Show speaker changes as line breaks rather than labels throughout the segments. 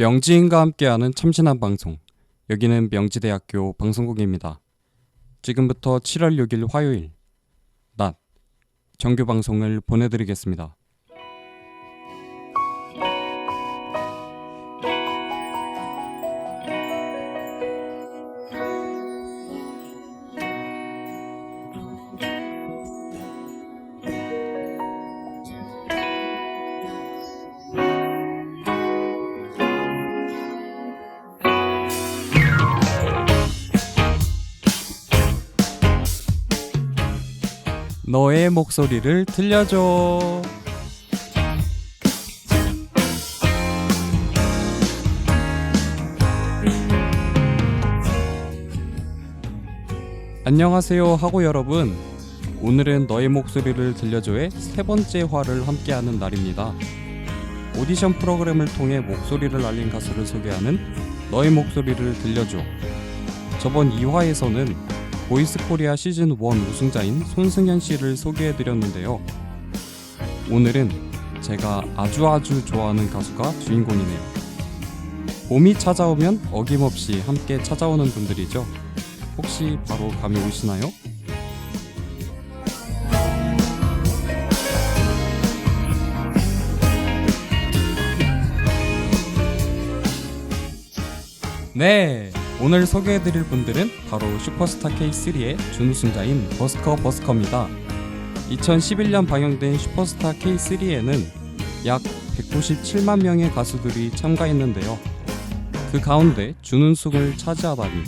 명지인과 함께하는 참신한 방송 여기는 명지대학교 방송국입니다. 지금부터 7월 6일 화요일 낮 정규 방송을 보내드리겠습니다. 너의 목소리를 들려줘. 안녕하세요 하고 여러분. 오늘은 너의 목소리를 들려줘의 세 번째 화를 함께하는 날입니다. 오디션 프로그램을 통해 목소리를 알린 가수를 소개하는 너의 목소리를 들려줘. 저번 2화에서는 보이스 코리아 시즌 1 우승자인 손승현 씨를 소개해 드렸는데요. 오늘은 제가 아주 아주 좋아하는 가수가 주인공이네요. 봄이 찾아오면 어김없이 함께 찾아오는 분들이죠. 혹시 바로 감이 오시나요? 네, 오늘 소개해드릴 분들은 바로 슈퍼스타 K3의 준우승자인 버스커 버스커입니다. 2011년 방영된 슈퍼스타 K3에는 약 197만 명의 가수들이 참가했는데요. 그 가운데 준우승을 차지하다니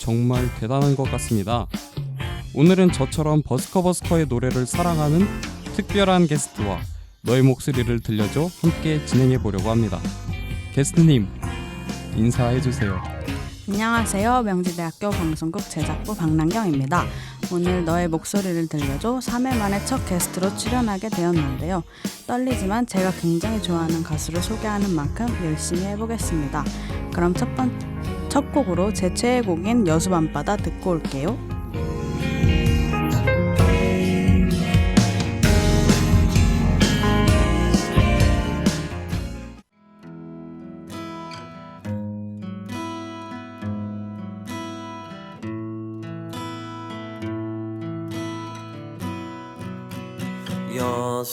정말 대단한 것 같습니다. 오늘은 저처럼 버스커 버스커의 노래를 사랑하는 특별한 게스트와 너의 목소리를 들려줘 함께 진행해 보려고 합니다. 게스트님 인사해 주세요.
안녕하세요. 명지대학교 방송국 제작부 박남경입니다. 오늘 너의 목소리를 들려줘 3회 만에 첫 게스트로 출연하게 되었는데요. 떨리지만 제가 굉장히 좋아하는 가수를 소개하는 만큼 열심히 해보겠습니다. 그럼 첫 번, 첫 곡으로 제 최애 곡인 여수 밤바다 듣고 올게요.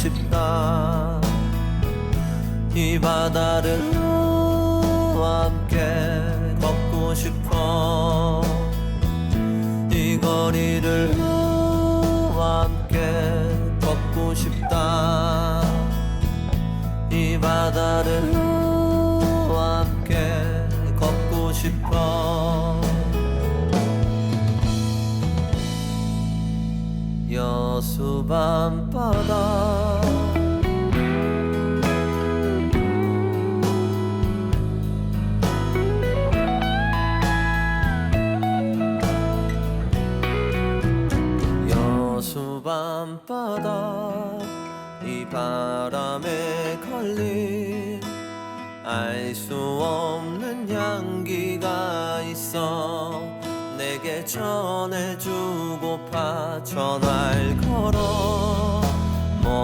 싶다. 이 바다를 너와 함께 걷고 싶어. 이 거리를 너와 함께 걷고 싶다. 이 바다를 너와 함께 걷고 싶어 여수 밤바다. 여수 밤바다 이 바람에 걸린 알 수 없는 향기가 있어 내게 전해주고파 전화를 걸어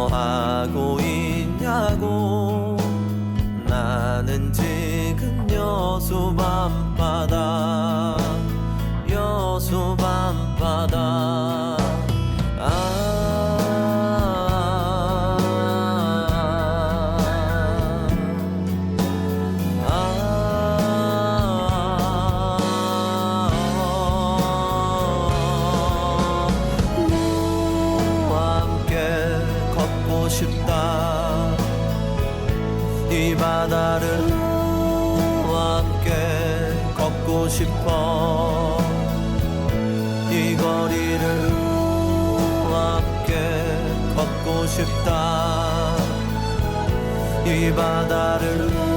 뭐 하고 있냐고. 나는 지금 여수 밤 싶어. 이 거리를 함께 걷고 싶다. 이 바다를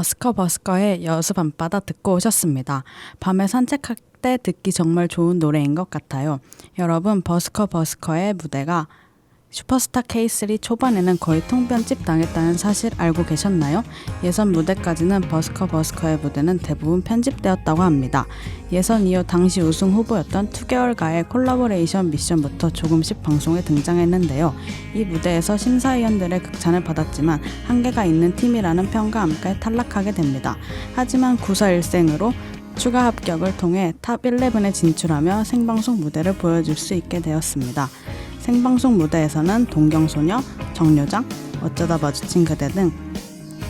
버스커 버스커의 여수 밤바다 듣고 오셨습니다. 밤에 산책할 때 듣기 정말 좋은 노래인 것 같아요. 여러분 버스커 버스커의 무대가 슈퍼스타 K3 초반에는 거의 통변집 당했다는 사실 알고 계셨나요? 예선 무대까지는 버스커 버스커의 무대는 대부분 편집되었다고 합니다. 예선 이후 당시 우승 후보였던 2개월가의 콜라보레이션 미션부터 조금씩 방송에 등장했는데요. 이 무대에서 심사위원들의 극찬을 받았지만 한계가 있는 팀이라는 평가 함께 탈락하게 됩니다. 하지만 9사1생으로 추가 합격을 통해 탑 11에 진출하며 생방송 무대를 보여줄 수 있게 되었습니다. 생방송 무대에서는 동경소녀, 정류장, 어쩌다 마주친 그대 등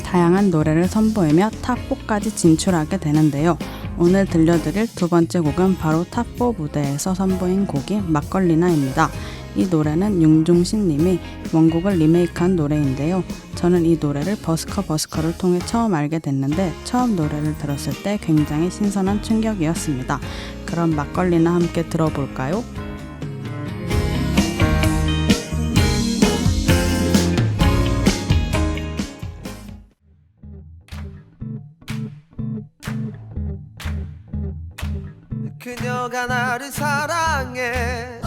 다양한 노래를 선보이며 탑4까지 진출하게 되는데요. 오늘 들려드릴 두 번째 곡은 바로 탑4 무대에서 선보인 곡이 막걸리나입니다. 이 노래는 윤종신 님이 원곡을 리메이크한 노래인데요. 저는 이 노래를 버스커 버스커를 통해 처음 알게 됐는데 처음 노래를 들었을 때 굉장히 신선한 충격이었습니다. 그럼 막걸리나 함께 들어볼까요?
그녀가 나를 사랑해.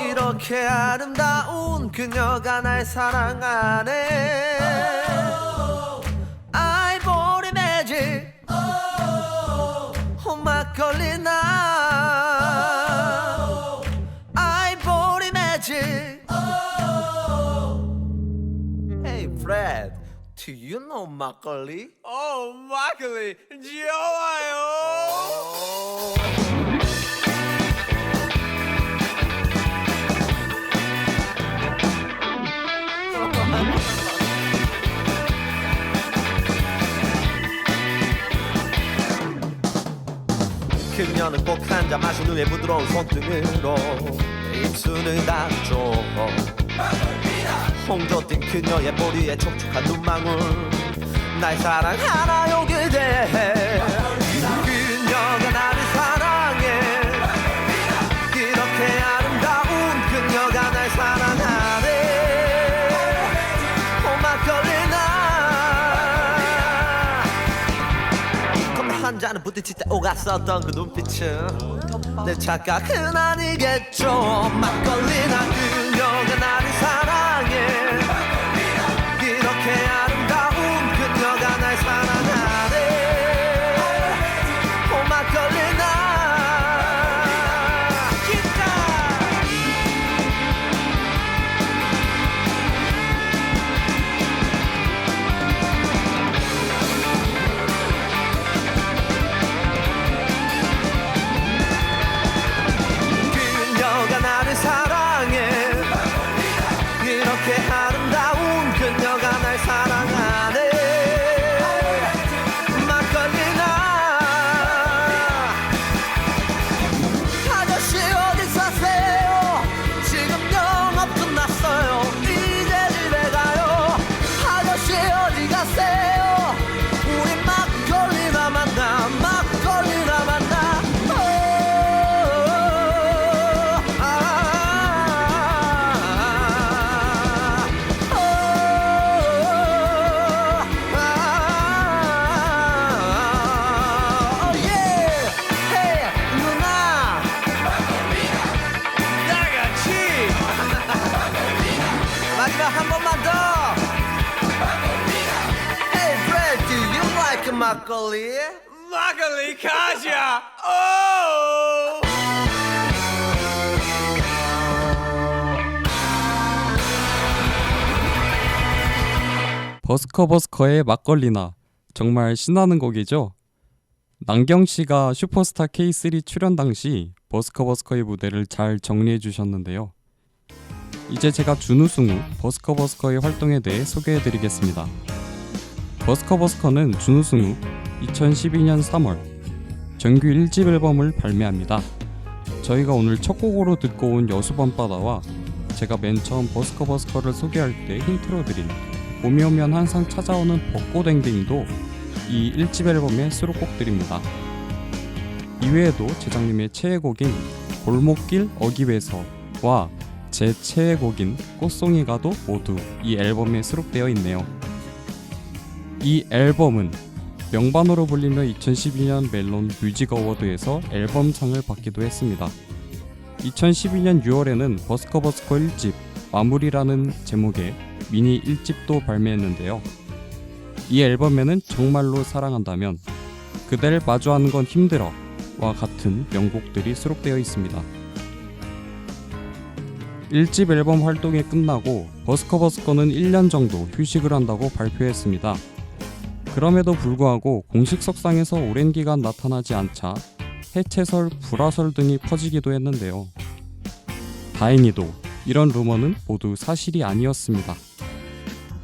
이렇게 아름다운 그녀가 날 사랑하네. 아이보리 매직 막걸리 나. 아이보리 매직 Hey Fred, do you know 막걸리?
어, 막걸리 좋아요.
그녀는 꼭 한 잔 마신 후에 부드러운 손등으로 내 입술을 닦죠. 홍조 띈 그녀의 머리에 촉촉한 눈망울. 날 사랑하나요 그대 부딪힐 때 오갔었던 그 눈빛은 내 착각은 아니겠죠. 막걸리나 그녀가 나를 사랑 막걸리 막걸리 가자 오
버스커 버스커의 막걸리나 정말 신나는 곡이죠. 남경 씨가 슈퍼스타 K3 출연 당시 버스커 버스커의 무대를 잘 정리해 주셨는데요. 이제 제가 준우승 후 버스커 버스커의 활동에 대해 소개해 드리겠습니다. 버스커 버스커는 준우승 후 2012년 3월 정규 1집 앨범을 발매합니다. 저희가 오늘 첫 곡으로 듣고 온 여수밤바다와 제가 맨 처음 버스커 버스커를 소개할 때 힌트로 드린 봄이 오면 항상 찾아오는 벚꽃eng딩도 이 1집 앨범의 수록곡들입니다. 이외에도 제작님의 최애곡인 골목길 어기에서와 제 최애곡인 꽃송이가도 모두 이 앨범에 수록되어 있네요. 이 앨범은 명반으로 불리며 2012년 멜론 뮤직 어워드에서 앨범상을 받기도 했습니다. 2012년 6월에는 버스커 버스커 1집 마무리라는 제목의 미니 1집도 발매했는데요. 이 앨범에는 정말로 사랑한다면 그댈 마주하는 건 힘들어 와 같은 명곡들이 수록되어 있습니다. 1집 앨범 활동이 끝나고 버스커 버스커는 1년 정도 휴식을 한다고 발표했습니다. 그럼에도 불구하고 공식 석상에서 오랜 기간 나타나지 않자 해체설, 불화설 등이 퍼지기도 했는데요. 다행히도 이런 루머는 모두 사실이 아니었습니다.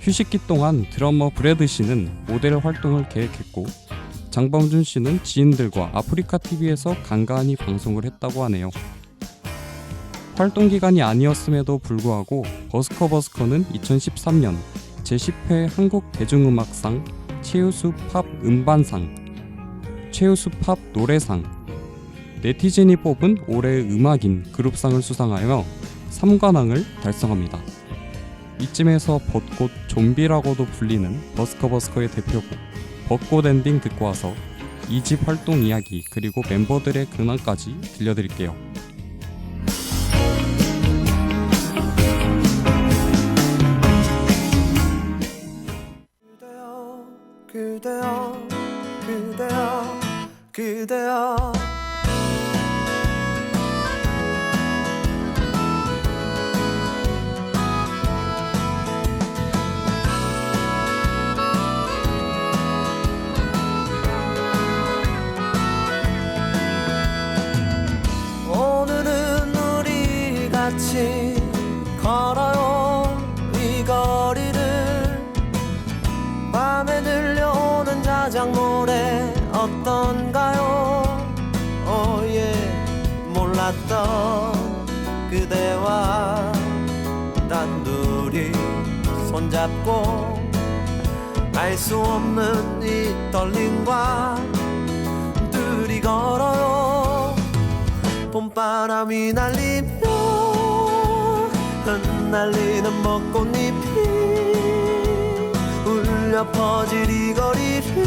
휴식기 동안 드러머 브래드 씨는 모델 활동을 계획했고 장범준 씨는 지인들과 아프리카 TV에서 간간히 방송을 했다고 하네요. 활동 기간이 아니었음에도 불구하고 버스커 버스커는 2013년 제10회 한국 대중음악상 최우수 팝 음반상, 최우수 팝 노래상, 네티즌이 뽑은 올해의 음악인 그룹상을 수상하여 3관왕을 달성합니다. 이쯤에서 벚꽃 좀비라고도 불리는 버스커 버스커의 대표곡 벚꽃 엔딩 듣고 와서 2집 활동 이야기 그리고 멤버들의 근황까지 들려드릴게요.
그대여 그대여 그대여 손잡고 알 수 없는 이 떨림과 둘이 걸어요. 봄바람이 날리며 흩날리는 벚꽃잎이 울려 퍼질 이 거리를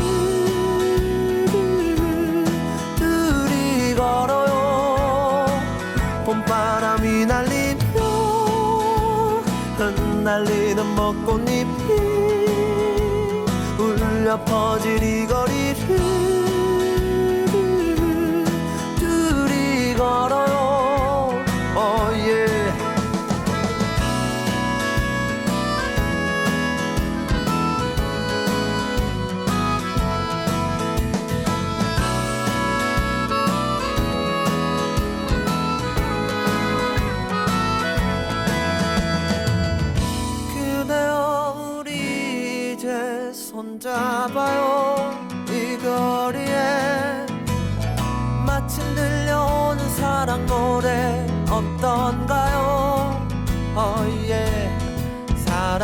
둘이 걸어요. 봄바람이 날리며 흩 날리는 벚꽃잎이 울려 퍼질 이 거리를 둘이 걸어요 oh yeah.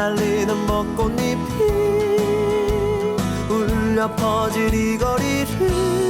흩날리는 벚꽃잎이 울려 퍼질 이 거리를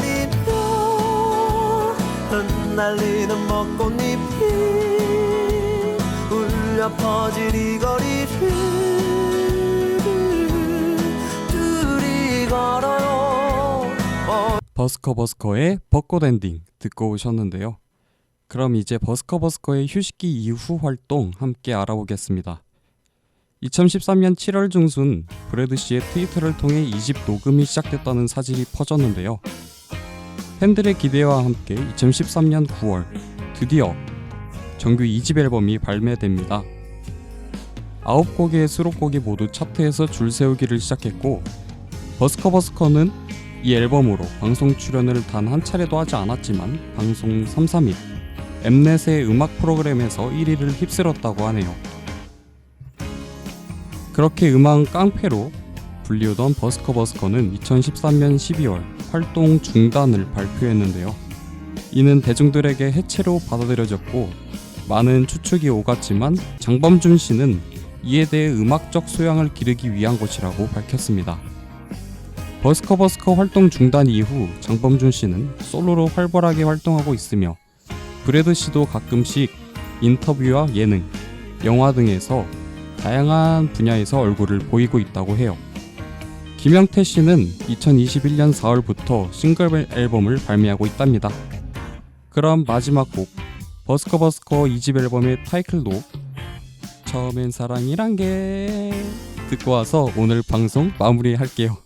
날리는 벚꽃잎이 울려 퍼질 이 거리를 둘이 걸어요 어,
버스커 버스커의 벚꽃 엔딩 듣고 오셨는데요. 그럼 이제 버스커 버스커의 휴식기 이후 활동 함께 알아보겠습니다. 2013년 7월 중순 브래드 씨의 트위터를 통해 2집 녹음이 시작됐다는 사실이 퍼졌는데요. 팬들의 기대와 함께 2013년 9월 드디어 정규 2집 앨범이 발매됩니다. 9곡의 수록곡이 모두 차트에서 줄 세우기를 시작했고 버스커 버스커는 이 앨범으로 방송 출연을 단 한 차례도 하지 않았지만 방송 331 엠넷의 음악 프로그램에서 1위를 휩쓸었다고 하네요. 그렇게 음악 깡패로 불리우던 버스커 버스커는 2013년 12월 활동 중단을 발표했는데요. 이는 대중들에게 해체로 받아들여졌고 많은 추측이 오갔지만 장범준 씨는 이에 대해 음악적 소양을 기르기 위한 것이라고 밝혔습니다. 버스커 버스커 활동 중단 이후 장범준 씨는 솔로로 활발하게 활동하고 있으며 브래드 씨도 가끔씩 인터뷰와 예능, 영화 등에서 다양한 분야에서 얼굴을 보이고 있다고 해요. 김영태 씨는 2021년 4월부터 싱글 앨범을 발매하고 있답니다. 그럼 마지막 곡 버스커 버스커 2집 앨범의 타이틀곡 처음엔 사랑이란 게 듣고 와서 오늘 방송 마무리할게요.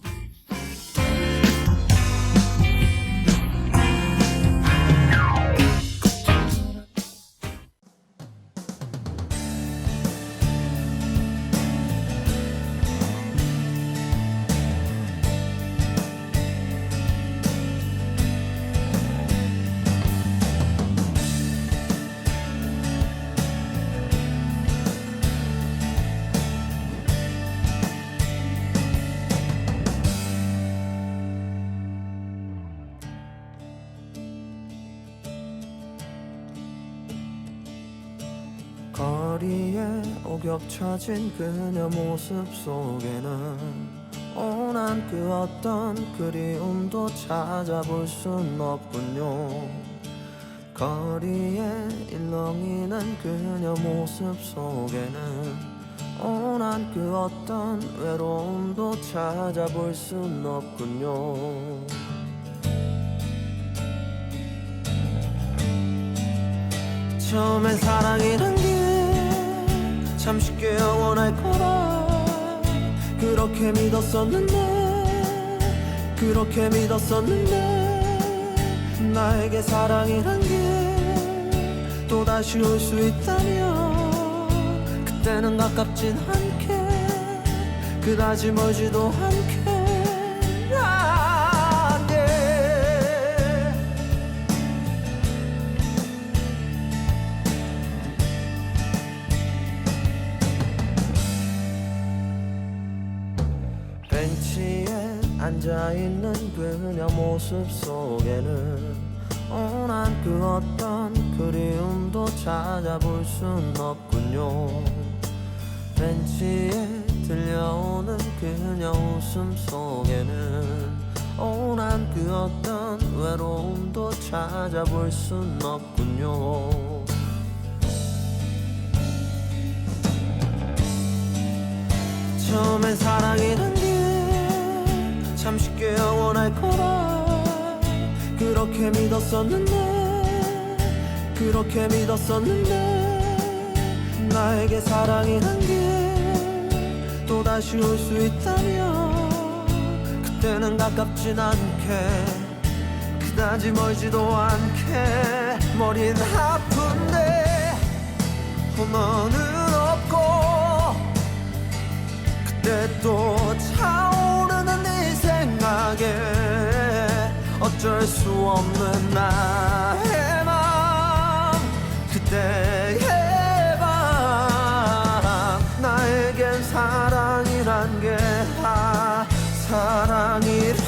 겹쳐진 그녀 모습 속에는 온한 그 어떤 그리움도 찾아볼 순 없군요. 거리에 일렁이는 그녀 모습 속에는 온한 그 어떤 외로움도 찾아볼 순 없군요. 처음엔 사랑이란 게 참 쉽게 영원할 거라. 그렇게 믿었었는데 그렇게 믿었었는데 나에게 사랑이란 게 또다시 올 수 있다면 그때는 가깝진 않게 그다지 멀지도 않게 앉아있는 그녀 모습 속에는 온한 그 어떤 그리움도 찾아볼 순 없군요. 벤치에 들려오는 그녀 웃음 속에는 오난 그 어떤 외로움도 찾아볼 순 없군요. 처음엔 사랑이란 게 참 쉽게 영원할 거라. 그렇게 믿었었는데 그렇게 믿었었는데 나에게 사랑이란 게 또다시 올 수 있다면 그때는 가깝진 않게 그다지 멀지도 않게. 머린 아픈데 너는 없고 그때 또 차오르는 네 생각에 어쩔 수 없는 나의 맘 그때의 밤 나에겐 사랑이란 게다 사랑이라.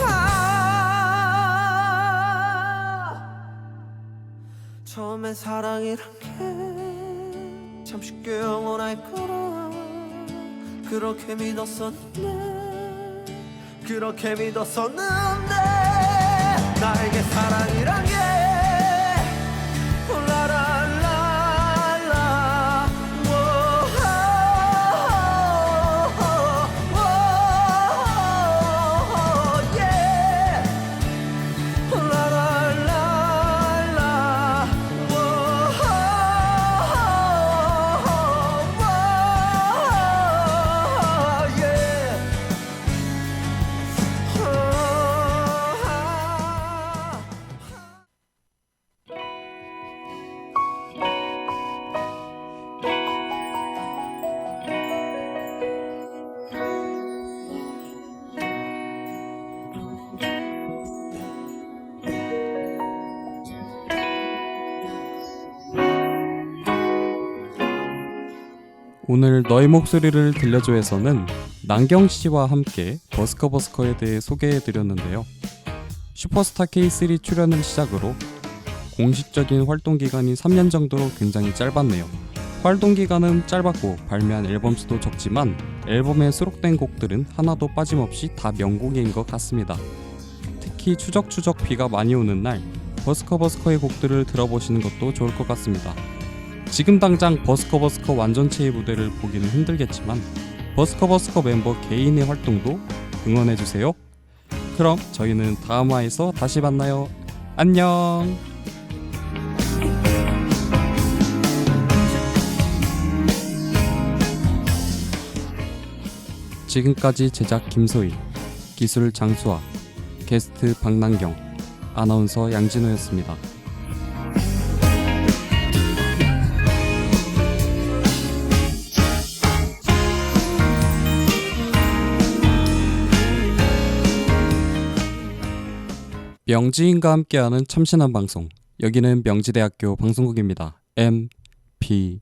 처음엔 사랑이란 게 참 쉽게 영원할 거라. 그렇게 믿었었는데 그렇게 믿었었는데 나에게 사랑이란 게
오늘 너의 목소리를 들려줘에서는 남경 씨와 함께 버스커 버스커에 대해 소개해 드렸는데요. 슈퍼스타 K3 출연을 시작으로 공식적인 활동 기간이 3년 정도로 굉장히 짧았네요. 활동 기간은 짧았고 발매한 앨범 수도 적지만 앨범에 수록된 곡들은 하나도 빠짐없이 다 명곡인 것 같습니다. 특히 추적추적 비가 많이 오는 날 버스커 버스커의 곡들을 들어보시는 것도 좋을 것 같습니다. 지금 당장 버스커 버스커 완전체의 무대를 보기는 힘들겠지만 버스커 버스커 멤버 개인의 활동도 응원해주세요. 그럼 저희는 다음 화에서 다시 만나요. 안녕! 지금까지 제작 김소희, 기술 장수아, 게스트 박남경, 아나운서 양진호였습니다. 명지인과 함께하는 참신한 방송. 여기는 명지대학교 방송국입니다. MPS